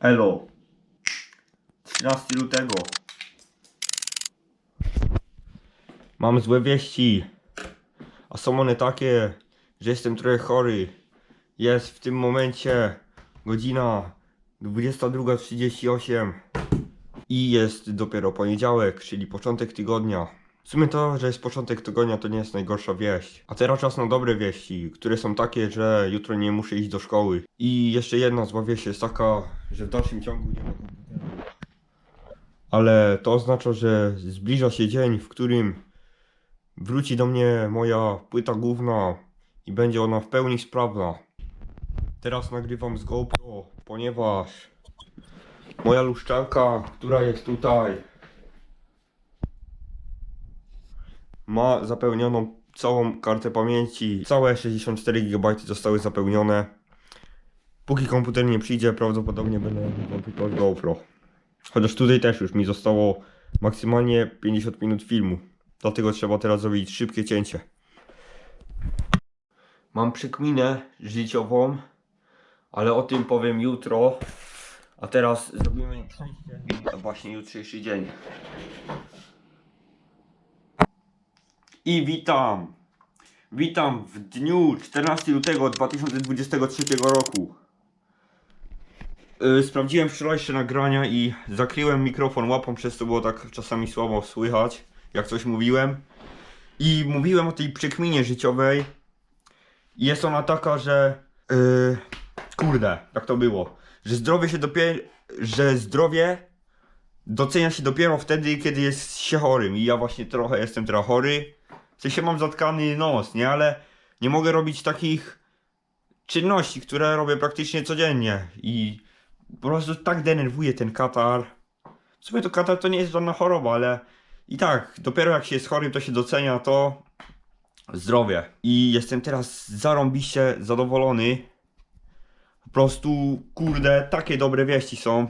Elo. 13 lutego. Mam złe wieści. A są one takie, że jestem trochę chory. Jest w tym momencie godzina 22.38 i jest dopiero poniedziałek, czyli początek tygodnia. W sumie to, że jest początek tygodnia to nie jest najgorsza wieść. A teraz czas na dobre wieści, które są takie, że jutro nie muszę iść do szkoły. I jeszcze jedna zła wieść jest taka, że w dalszym ciągu nie ma komputera. Ale to oznacza, że zbliża się dzień, w którym wróci do mnie moja płyta główna i będzie ona w pełni sprawna. Teraz nagrywam z GoPro, ponieważ moja luszczanka, która jest tutaj, ma zapełnioną całą kartę pamięci. Całe 64 GB zostały zapełnione. Póki komputer nie przyjdzie, prawdopodobnie będę tylko GoPro. Chociaż tutaj też już mi zostało maksymalnie 50 minut filmu. Dlatego trzeba teraz zrobić szybkie cięcie. Mam przykminę życiową, ale o tym powiem jutro. A teraz zrobimy przejście na właśnie jutrzejszy dzień. I witam! Witam w dniu 14 lutego 2023 roku. Yy, sprawdziłem wczorajsze nagrania i zakryłem mikrofon łapą, przez to było tak czasami słabo słychać, jak coś mówiłem. I mówiłem o tej przekminie życiowej. Jest ona taka, że. Yy, kurde, jak to było. Że zdrowie się dopiero. Że zdrowie docenia się dopiero wtedy, kiedy jest się chorym. I ja właśnie trochę jestem trochę chory. W sensie mam zatkany nos, nie? Ale nie mogę robić takich czynności, które robię praktycznie codziennie. I po prostu tak denerwuje ten katar. W sumie to katar to nie jest żadna choroba, ale i tak, dopiero jak się jest chorym, to się docenia to zdrowie. I jestem teraz zarąbiście zadowolony. Po prostu, kurde, takie dobre wieści są.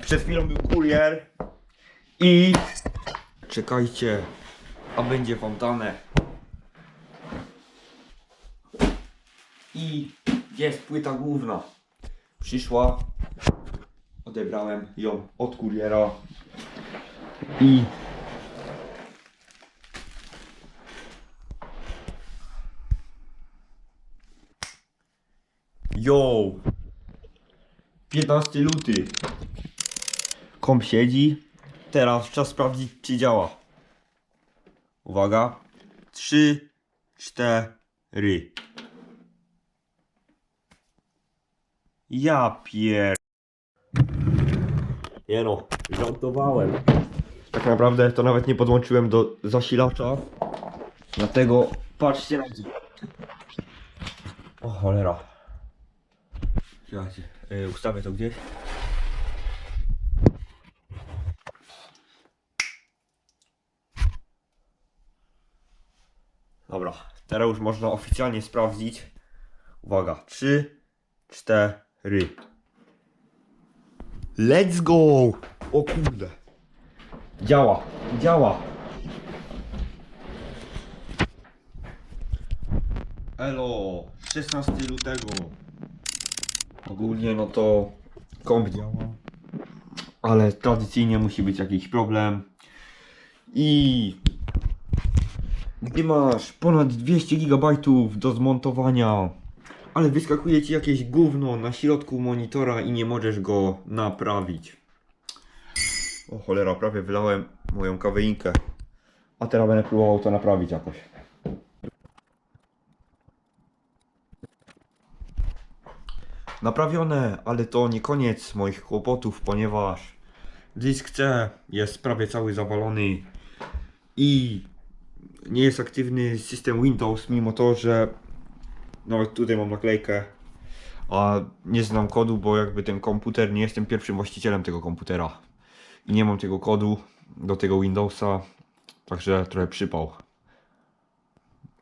Przed chwilą był kurier i czekajcie, a będzie dane. I jest płyta główna. Przyszła, odebrałem ją od kuriera i Yo! 15 luty. Komp siedzi. Teraz czas sprawdzić, czy działa. Uwaga. 3, 4. Ja pier... Nie no, żartowałem. Tak naprawdę to nawet nie podłączyłem do zasilacza. Dlatego patrzcie na to. O cholera. Słuchajcie, yy, ustawię to gdzieś. Dobra, teraz już można oficjalnie sprawdzić. Uwaga, 3, 4. Let's go! O kurde. Działa, działa. Elo, 16 lutego. Ogólnie no to komp działa. Ale tradycyjnie musi być jakiś problem. I gdy masz ponad 200 GB do zmontowania, ale wyskakuje ci jakieś gówno na środku monitora i nie możesz go naprawić. O cholera, prawie wylałem moją kaweinkę. A teraz będę próbował to naprawić jakoś. Naprawione, ale to nie koniec moich kłopotów, ponieważ dysk C jest prawie cały zawalony i nie jest aktywny system Windows, mimo to, że nawet tutaj mam naklejkę, a nie znam kodu, bo jakby ten komputer, nie jestem pierwszym właścicielem tego komputera i nie mam tego kodu do tego Windowsa, także trochę przypał.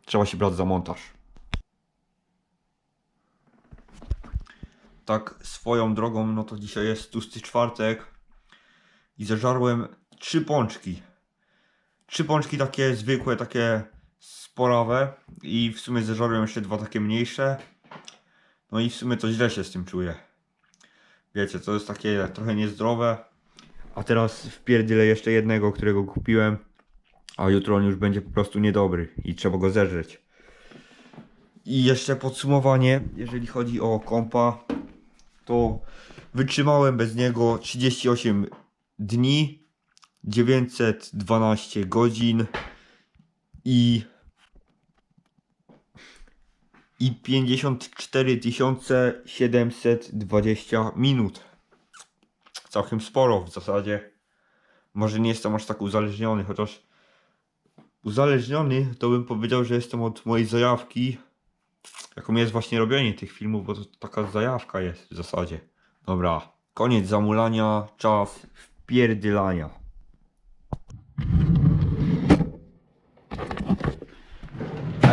Trzeba się brać za montaż. Tak swoją drogą, no to dzisiaj jest tłusty czwartek i zażarłem trzy pączki. Trzy pączki takie zwykłe, takie sporawe i w sumie zażarłem jeszcze dwa takie mniejsze. No i w sumie to źle się z tym czuję. Wiecie, to jest takie trochę niezdrowe. A teraz wpierdolę jeszcze jednego, którego kupiłem. A jutro on już będzie po prostu niedobry i trzeba go zeżreć. I jeszcze podsumowanie, jeżeli chodzi o kompa, to wytrzymałem bez niego 38 dni, 912 godzin i i 54 720 minut. Całkiem sporo w zasadzie. Może nie jestem aż tak uzależniony, chociaż uzależniony to bym powiedział, że jestem od mojej zajawki, jaką jest właśnie robienie tych filmów, bo to taka zajawka jest w zasadzie. Dobra, koniec zamulania, czas wpierdylania.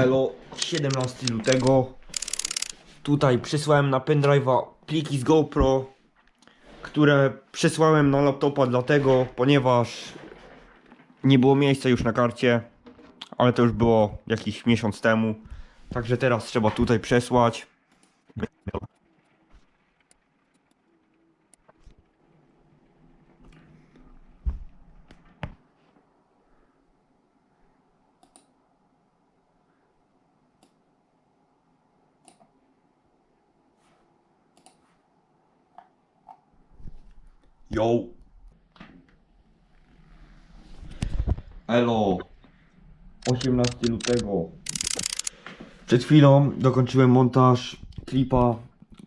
Elo, 17 lutego. Tutaj przysłałem na pendrive'a pliki z GoPro, które przysłałem na laptopa dlatego, ponieważ nie było miejsca już na karcie, ale to już było jakiś miesiąc temu. Także teraz trzeba tutaj przesłać. Yo. Elo. 18 lutego. Przed chwilą dokończyłem montaż klipa,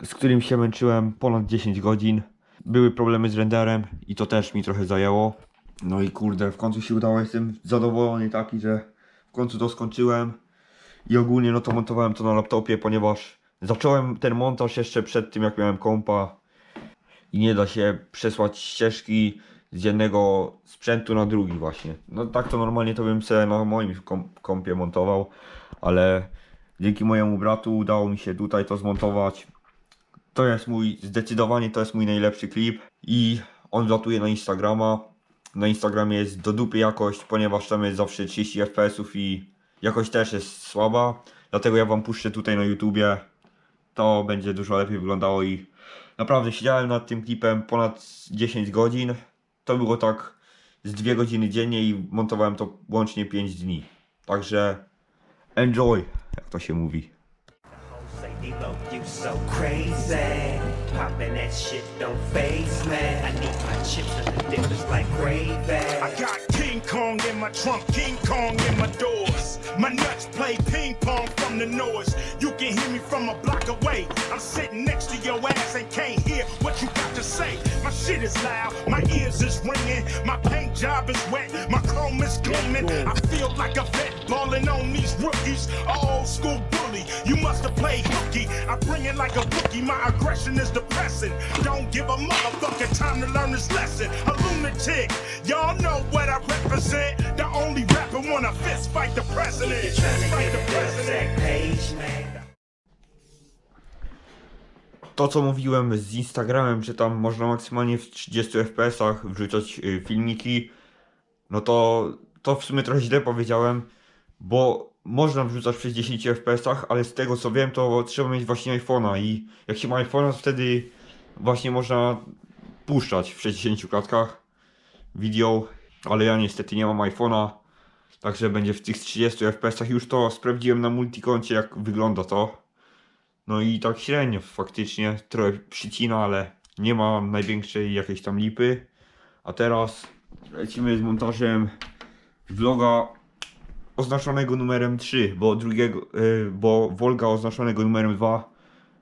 z którym się męczyłem ponad 10 godzin. Były problemy z renderem i to też mi trochę zajęło. No i kurde, w końcu się udało, jestem zadowolony taki, że w końcu to skończyłem. I ogólnie no to montowałem to na laptopie, ponieważ zacząłem ten montaż jeszcze przed tym jak miałem kompa i nie da się przesłać ścieżki z jednego sprzętu na drugi właśnie. No tak to normalnie to bym sobie na moim kom kompie montował, ale dzięki mojemu bratu udało mi się tutaj to zmontować. To jest mój, zdecydowanie to jest mój najlepszy klip i on wlatuje na Instagrama. Na Instagramie jest do dupy jakość, ponieważ tam jest zawsze 30 fps i jakość też jest słaba. Dlatego ja wam puszczę tutaj na YouTubie. To będzie dużo lepiej wyglądało i Naprawdę siedziałem nad tym klipem ponad 10 godzin. To było tak z 2 godziny dziennie i montowałem to łącznie 5 dni. Także enjoy, jak to się mówi. You so crazy. Poppin' that shit don't phase me. I need my chips and the dip is like gravy. I got King Kong in my trunk, King Kong in my doors. My nuts play ping pong from the noise. You can hear me from a block away. I'm sitting next to your ass and can't hear what you got to say. My shit is loud, my ears is ringing, my paint job is wet, my chrome is gleaming. I feel like a vet balling on these rookies. Old school bully, you must have played hooky. I bring it like a rookie, my aggression is depressing. Don't give a motherfucker time to learn this lesson. A lunatic, y'all know what I represent. The only rapper wanna fist fight the president. Fist fight the president. page, man. To co mówiłem z Instagramem, że tam można maksymalnie w 30 fps wrzucać y, filmiki, no to to w sumie trochę źle powiedziałem, bo można wrzucać w 60 fps, ale z tego co wiem, to trzeba mieć właśnie iPhone'a i jak się ma iPhone'a, wtedy właśnie można puszczać w 60 klatkach video, ale ja niestety nie mam iPhone'a, także będzie w tych 30 fps. Już to sprawdziłem na multikoncie, jak wygląda to. No i tak średnio faktycznie, trochę przycina, ale nie ma największej jakiejś tam lipy. A teraz lecimy z montażem vloga oznaczonego numerem 3, bo drugiego, yy, bo Volga oznaczonego numerem 2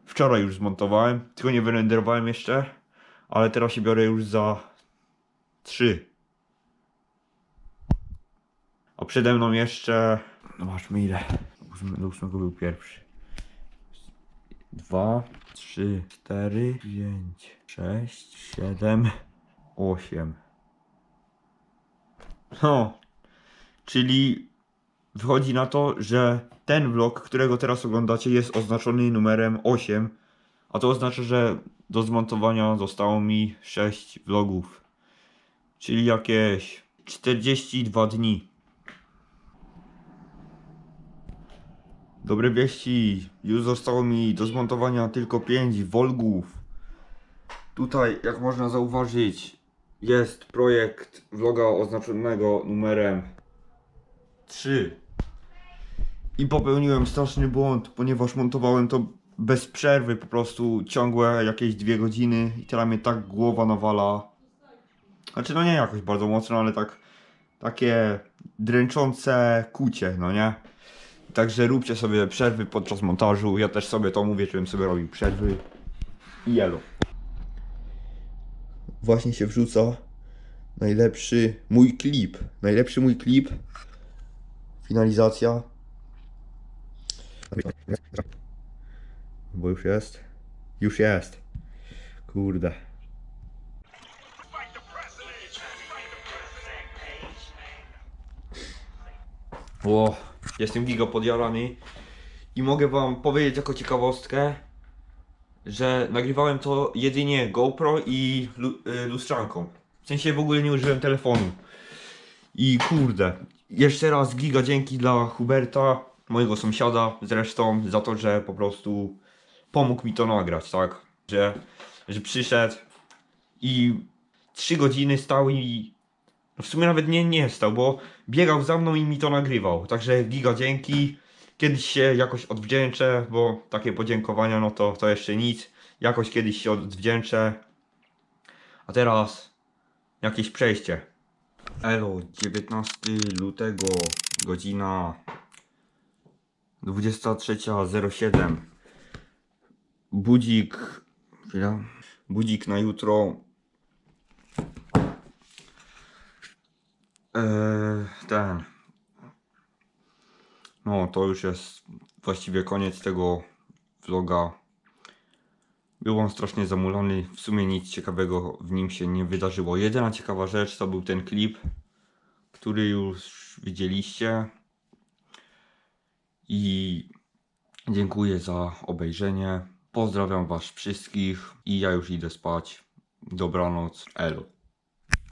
wczoraj już zmontowałem, tylko nie wyrenderowałem jeszcze, ale teraz się biorę już za 3. A przede mną jeszcze, zobaczmy ile, do ósmego był pierwszy. 2, 3, 4, 5, 6, 7, 8. No, czyli wychodzi na to, że ten vlog, którego teraz oglądacie, jest oznaczony numerem 8, a to oznacza, że do zmontowania zostało mi 6 vlogów, czyli jakieś 42 dni. Dobre wieści, już zostało mi do zmontowania tylko 5 volgów. Tutaj, jak można zauważyć, jest projekt vloga oznaczonego numerem 3. I popełniłem straszny błąd, ponieważ montowałem to bez przerwy, po prostu ciągłe jakieś dwie godziny i teraz mnie tak głowa nawala. Znaczy no nie jakoś bardzo mocno, ale tak takie dręczące kucie, no nie? Także róbcie sobie przerwy podczas montażu. Ja też sobie to mówię, żebym sobie robił przerwy. I jelo. Właśnie się wrzuca najlepszy mój klip. Najlepszy mój klip. Finalizacja. Bo już jest. Już jest. Kurde. O, jestem giga podjarany i mogę wam powiedzieć jako ciekawostkę, że nagrywałem to jedynie GoPro i lu y, lustrzanką. W sensie w ogóle nie użyłem telefonu. I kurde, jeszcze raz giga dzięki dla Huberta, mojego sąsiada zresztą, za to, że po prostu pomógł mi to nagrać, tak? Że, że przyszedł i 3 godziny stał i no w sumie nawet nie, nie stał, bo biegał za mną i mi to nagrywał. Także giga dzięki. Kiedyś się jakoś odwdzięczę, bo takie podziękowania no to, to jeszcze nic. Jakoś kiedyś się odwdzięczę. A teraz jakieś przejście. Elo, 19 lutego, godzina 23.07. Budzik. Chwila. Budzik na jutro ten. No, to już jest właściwie koniec tego vloga. Był on strasznie zamulony. W sumie nic ciekawego w nim się nie wydarzyło. Jedyna ciekawa rzecz to był ten klip, który już widzieliście. I dziękuję za obejrzenie. Pozdrawiam Was wszystkich i ja już idę spać. Dobranoc. Elo.